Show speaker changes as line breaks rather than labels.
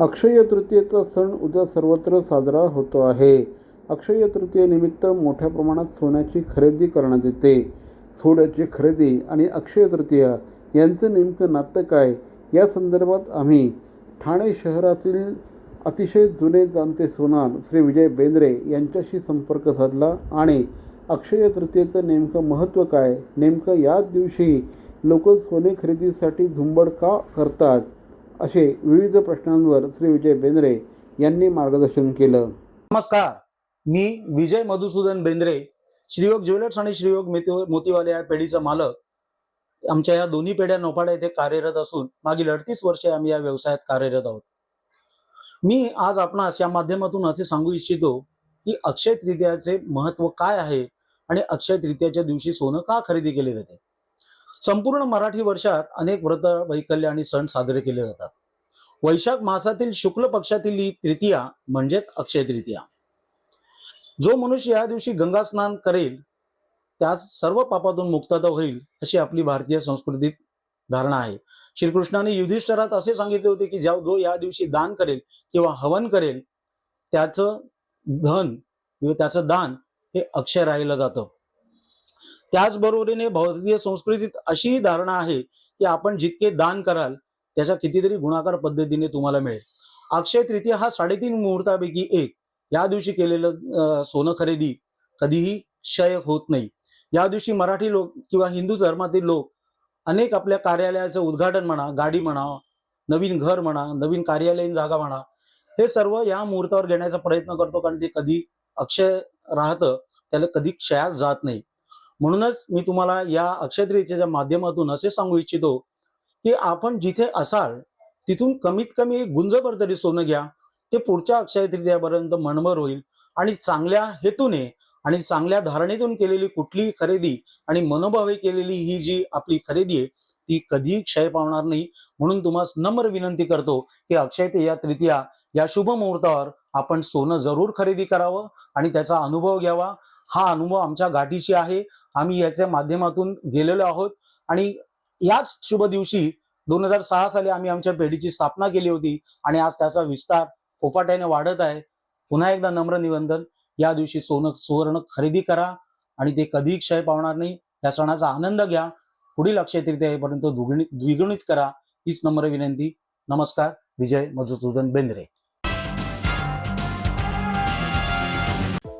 अक्षय तृतीयेचा सण उद्या सर्वत्र साजरा होतो आहे. अक्षय तृतीयेनिमित्त मोठ्या प्रमाणात सोन्याची खरेदी करण्यात येते. सोन्याची खरेदी आणि अक्षय तृतीय यांचं नेमकं नातं काय? या संदर्भात आम्ही ठाणे शहरातील अतिशय जुने जाणते सोनार श्री विजय बेंद्रे यांच्याशी संपर्क साधला आणि अक्षय तृतीयेचं नेमकं महत्त्व काय? नेमकं याच दिवशी लोक सोने खरेदीसाठी झुंबड का करतात? असे विविध प्रश्नांवर श्री विजय बेंद्रे यांनी मार्गदर्शन केलं.
नमस्कार. मी विजय मधुसूदन बेंद्रे श्रीयोग ज्वेलर्स आणि श्रीयोग मोतीवाले या पेढीचा मालक. आमच्या या दोन्ही पेढ्या नोपाडा येथे कार्यरत असून मागील अडतीस वर्षे आम्ही या व्यवसायात कार्यरत आहोत. मी आज आपणास या माध्यमातून असे सांगू इच्छितो की अक्षय तृतीयाचे महत्त्व काय आहे आणि अक्षय तृतीयाच्या दिवशी सोनं का खरेदी केले जाते? संपूर्ण मराठी वर्षात अनेक व्रत वैकल्य आणि सण साजरे केले जातात. वैशाख मासातील शुक्ल पक्षातील ही तृतीया म्हणजेच अक्षय तृतीया. जो मनुष्य या दिवशी गंगा स्नान करेल त्यास सर्व पापातून मुक्तता होईल अशी आपली भारतीय संस्कृतीत धारणा आहे. श्रीकृष्णाने युधिष्ठरात असे सांगितले होते की ज्या जो या दिवशी दान करेल किंवा हवन करेल त्याचं धन किंवा त्याचं दान हे अक्षय राहिलं जातं. त्याचबरोबरीने भारतीय संस्कृतीत अशी धारणा आहे की आपण जितके दान कराल त्याच्या कितीतरी गुणाकार पद्धतीने तुम्हाला मिळेल. अक्षय तृतीया हा साडेतीन मुहूर्तापैकी एक. या दिवशी केलेलं सोनं खरेदी कधीही क्षय होत नाही. या दिवशी मराठी लोक किंवा हिंदू धर्मातील लोक अनेक आपल्या कार्यालयाचं उद्घाटन म्हणा गाडी म्हणा नवीन घर म्हणा नवीन कार्यालयीन जागा म्हणा हे सर्व या मुहूर्तावर घेण्याचा प्रयत्न करतो कारण ते कधी अक्षय राहतं त्याला कधी क्षयात जात नाही. म्हणूनच मी तुम्हाला या अक्षय माध्यमातून असे सांगू इच्छितो की आपण जिथे असाल तिथून कमीत कमी एक गुंजभर तरी सोनं घ्या. ते पुढच्या अक्षय तृतीयापर्यंत मनभर होईल. आणि चांगल्या हेतूने आणि चांगल्या धारणेतून केलेली कुठलीही खरेदी आणि मनोभावे केलेली ही जी आपली खरेदी आहे ती कधीही क्षय पावणार नाही. म्हणून तुम्हाला नम्र विनंती करतो की अक्षय या तृतीया या शुभ मुहूर्तावर आपण सोनं जरूर खरेदी करावं आणि त्याचा अनुभव घ्यावा. हा अनुभव आमच्या गाठीशी आहे. आम्ही याच्या माध्यमातून गेलेलो आहोत. आणि याच शुभ दिवशी दोन हजार सहा साली आम्ही आमच्या पेढीची स्थापना केली होती. आणि आज त्याचा विस्तार फोफाट्याने वाढत आहे. पुन्हा एकदा नम्र निबंधन या दिवशी सोनं सुवर्ण खरेदी करा. आणि ते कधीही क्षय पावणार नाही. या सणाचा आनंद घ्या. पुढील अक्षय तृतीयेपर्यंत दुगणित द्विगुणित करा. हीच नम्र विनंती. नमस्कार. विजय मधुसूदन बेंद्रे.